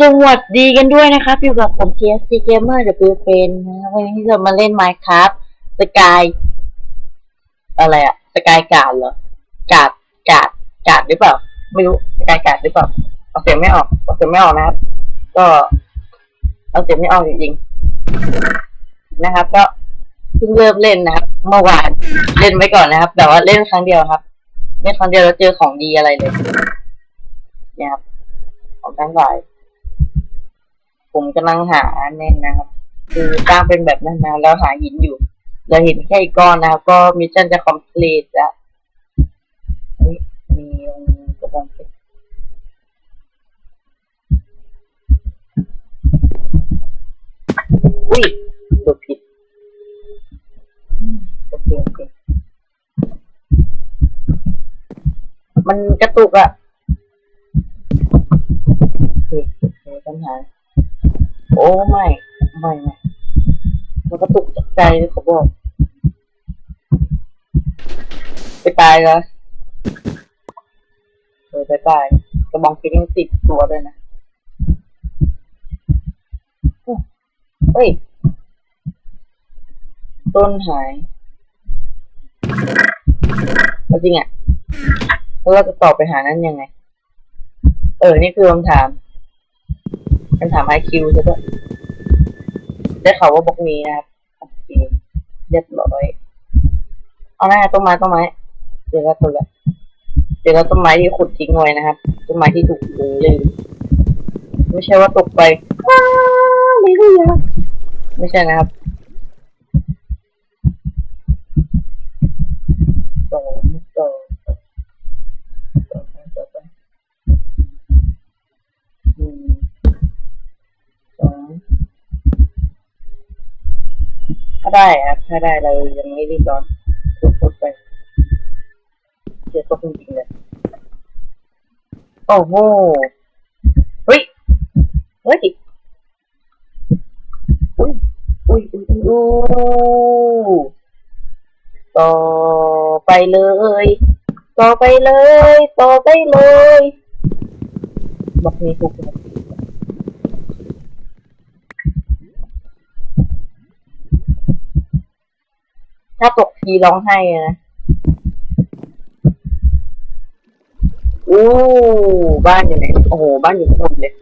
สวัสดีกันด้วยนะครับอยู่กับผม TSC Gamer เดอะบิวเฟนนะวันนี้เรามาเล่น Minecraft สกายอะไรอะสกายกาดเหรอกาดกาดกาดหรือเปล่า ไม่รู้สกายกาดหรือเปล่าเอาเสียงไม่ออกเอาเสียงไม่ออกนะครับ ก็เอาเสียงไม่ออกจริงๆนะครับ ก็เพิ่งเริ่มเล่นนะครับ เมื่อวานเล่นไว้ก่อนนะครับ แต่ว่าเล่นครั้งเดียวครับเล่นครั้งเดียวแล้วเจอของดีอะไรเลยนี่ยครับของทั้งหลาย ผมกำลังหาแน่นนะครับคือสร้างเป็นแบบนั้นนะแล้วหาหินอยู่เราเห็นแค่อีกก้อนนะครับ ก็มิชชั่นจะคอมพลีทแล้วเฮ้ยมีกระบองเพชรอุ้ยกดผิดโอเคโอเคมันกระตุกอะโอเคโอเคปัญหา โอ้ไม่ไม่ไม่มันก็ตุกตใจเลยเขาบอกไปตายแล้วเออไปตายกระบองเพชรยังติดตัวด้วยนะเฮ้ย ต้นหายจริงอะแล้วเราจะตอบไปหานั้นยังไง เออ นี่คือคำถาม คำถามไอคิวซะด้วยได้ข่าวว่าบล็อกนี้นะครับเรียบร้อยเอาหน้าต้นไม้ต้นไม้เดี๋ยวเราคนละเดี๋ยวเราต้นไม้ที่ขุดทิ้งไว้นะครับต้นไม้ที่ถูกลืมไม่ใช่ว่าตกไปอ้าวไม่รู้ยังไม่ใช่นะครับต่อต่อต่อไปต่อไปหนึ่งสอง ถ้า ได้ครับถ้าได้เรายังไม่รีบร้อนสุดๆไปเสียตกจริงๆเลยโอ้โหเฮ้ยเฮ้ยอุ้ยอุ้ยอุ้ยอุ้ยต่อไปเลย ต่อไปเลย ต่อไปเลยบอกมีถูกไหม ถ้าตกทีร้องไห้นะอู้บ้านอยู่ไหนโอ้โห บ้านอยู่ข้างบนเลย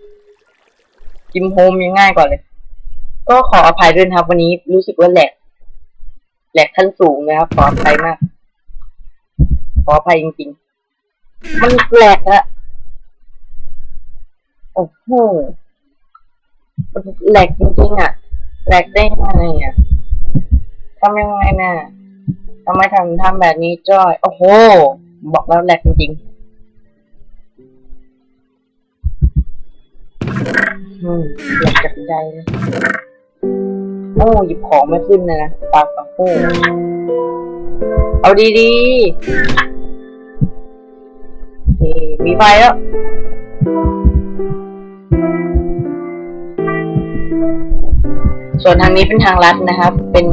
จิมโฮมยังง่ายกว่าเลย ก็ขออภัยด้วยนะครับวันนี้รู้สึกว่าแหลกแหลกขั้นสูงนะครับขออภัยมาก ขออภัยจริงๆ มันแหลกอะโอ้โหแหลกจริงๆอะแหลกได้ยังไงอะ ทำยังไงน่ะทำไมทำทำแบบนี้จ้อย โอ้โห บอกแล้วแหลกจริงๆอืมแหลกจากใจเลยโอ้หยิบของไม่ขึ้นเลยนะปากกับโอ้เอาดีๆโอเคมีไฟแล้ว ส่วนทางนี้เป็นทางลัดนะครับ เป็น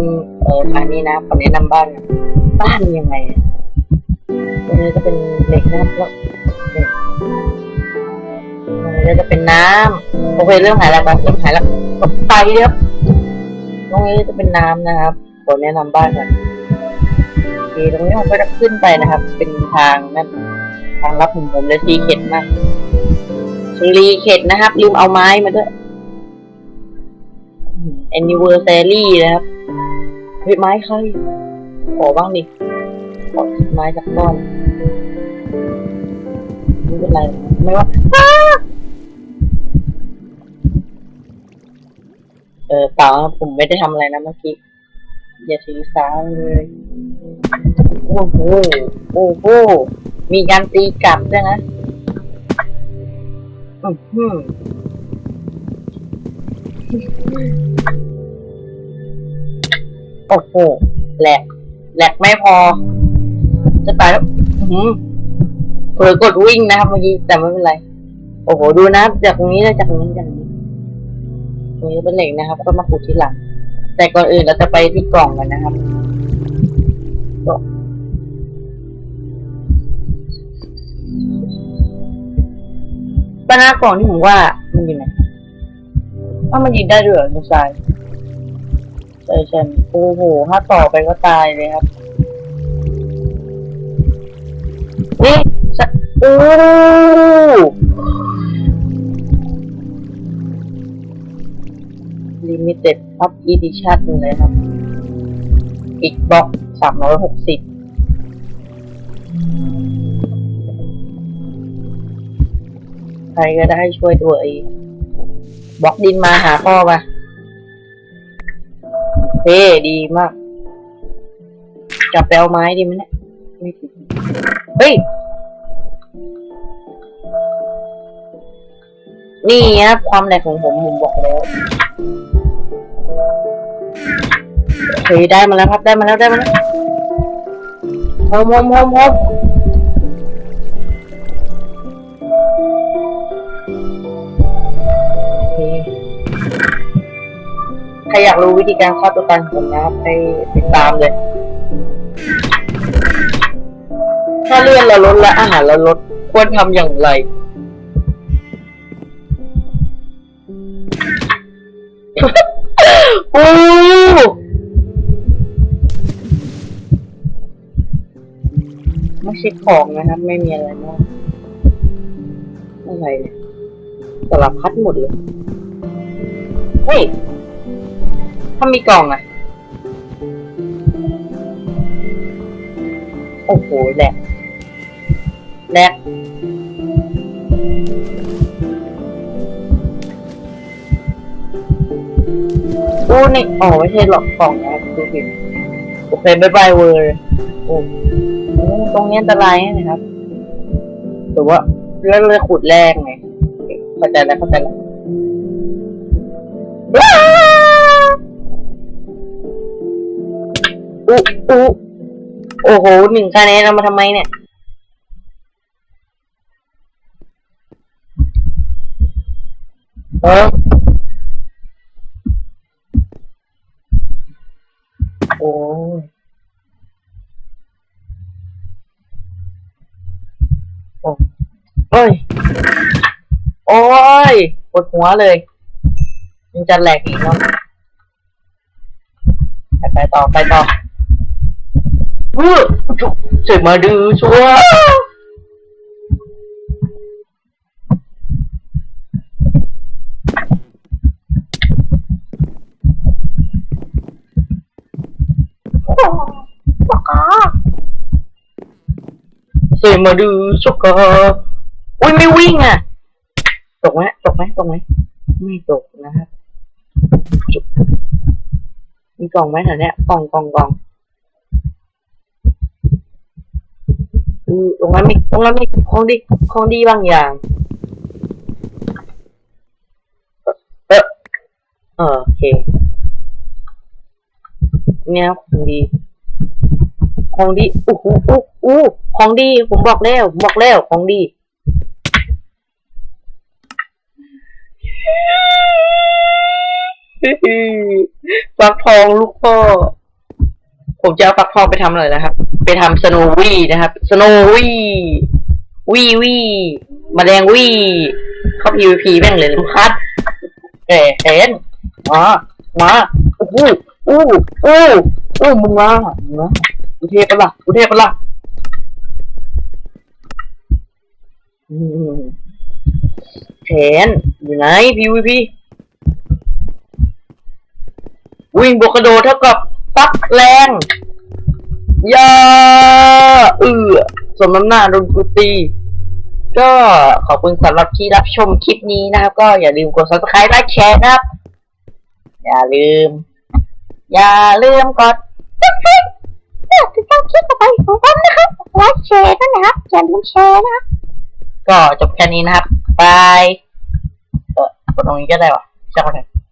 เออทางนี้นะผมแนะนำบ้าน บ้านยังไงตรงนี้จะเป็นเหล็กนะครับแล้วตรงนี้จะเป็นน้ำโอเคเริ่มหายแล้วครับเริ่มหายแล้วตกไตเดียวตรงนี้จะเป็นน้ำนะครับผมแนะนำบ้านก่อนตรงนี้ผมก็จะขึ้นไปนะครับ เป็นทางนั่นทางลับของผมเลยซีเข็ดมากซีเข็ดนะครับลืมเอาไม้มาด้วย anniversary นะครับเฮ้ยไม้ใครขอบ้างดิขอไม้จากก้อนไม่เป็นไรไม่ว่าเออเปล่าผมไม่ได้ทำอะไรนะเมื่อกี้ อย่าถือสาเลยโอ้โหโอ้โหมีการตีกลับด้วยนะอือหือ โอ้โหแหลกแหลกไม่พอ จะตายแล้วหืมเผลอกดวิ่งนะครับเมื่อกี้แต่ไม่เป็นไร โอ้โห ดูนะ จากตรงนี้แล้วจากตรงนี้จากตรงนี้ตรงนี้เป็นเหล็กนะครับ ก็มาขุดที่หลัง แต่ก่อนอื่นเราจะไปที่กล่องกันนะครับก็ปัญหากล่องที่ผมว่ามันอยู่ไหน ถ้ามันยิงได้ด้วยเหรอลูกชายใช่ใช่โอ้โหถ้าต่อไปก็ตายเลยครับนี่สะโอ้ลิมิเต็ดอัพอีดิชั่นเลยครับ อีกบล็อกสามร้อยหกสิบใครก็ได้ช่วยตัวเอง บล็อกดินมาหาพ่อมาเฮ้ดีมาก จับไปเอาไม้ดีไหมเนี่ยไม่ถึงเฮ้ย นี่ครับความแหลกของผมผมบอกแล้วเฮ้ยได้มาแล้วครับได้มาแล้วได้มาแล้วโฮมโฮมโฮมโฮม อยากรู้วิธีการฆ่าตัวตายของผมนะครับให้ติดตามเลย ถ้าเลื่อนเราลดและอาหารเราลดควรทำอย่างไรโอ้ไม่ใช่ของนะครับ ไม่มีอะไรมากอะไรเนี่ยสลับพัดหมดเลย เฮ้ย ถ้ามีกล่องอะโอ้โหแหลกแหลกโอ้นี่อ๋อไม่ใช่หรอกกล่องนะดูผิดโอเคบายบายเวอร์โอ้โตรงนี้อันตรายนะครับแต่ว่าเรื่องเลยขุดแรกไงเข้าใจแล้วเข้าใจแล้ว อู้อู้โอ้โหหนึ่งคะแนนเอามาทำไมเนี่ย เออโอ้ยโอ้เอ้ย โอ้ยปวดหัวเลย มันจะแหลกอีกเนาะไปไปต่อ ไปต่อ เฮ้ยช่วยมาดูชัวร์ช่วยมาดูชัวร์อุ้ยไม่วิ่งอะ ตกไหมตกไหมตกไหมไม่ตกนะครับมีกล่องไหมแถวเนี้ยกล่องกล่องกล่อง อือตรงนั้นมีตรงนั้นมีของดีของดีบางอย่าง เออเออโอเคเนี่ยของดี ของดีอู้หูอู้อู้ของดี ผมบอกแล้วผมบอกแล้วของดีฟักทองลูกพ่อ ผมจะเอาฟักทองไปทำอะไรนะครับ ไปทำสโนวี่นะครับสโนวี่วี่วี่แมลงวี่เข้า PVP แม่งเลยลูกคัดแก่แขนมามาโอ้โหอู้อู้อู้มึงมามึงมาอุเทพปะล่ะอุเทพปะล่ะแขนอยู่ไหน PVP วิ่งบวกกระโดดเท่ากับฟักแรง ยาเอือสมน้ำหน้าโดนกูตีก็ขอบคุณสำหรับที่รับชมคลิปนี้นะครับ ก็อย่าลืมกด subscribe ไลค์แชร์นะครับ อย่าลืม อย่าลืมกดติดตามติดตามคลิปต่อไปของผมนะครับไลค์แชร์ด้วยนะครับอย่าลืมแชร์นะครับก็จบแค่นี้นะครับบายเออกดตรงนี้ก็ได้วะใช่ไหม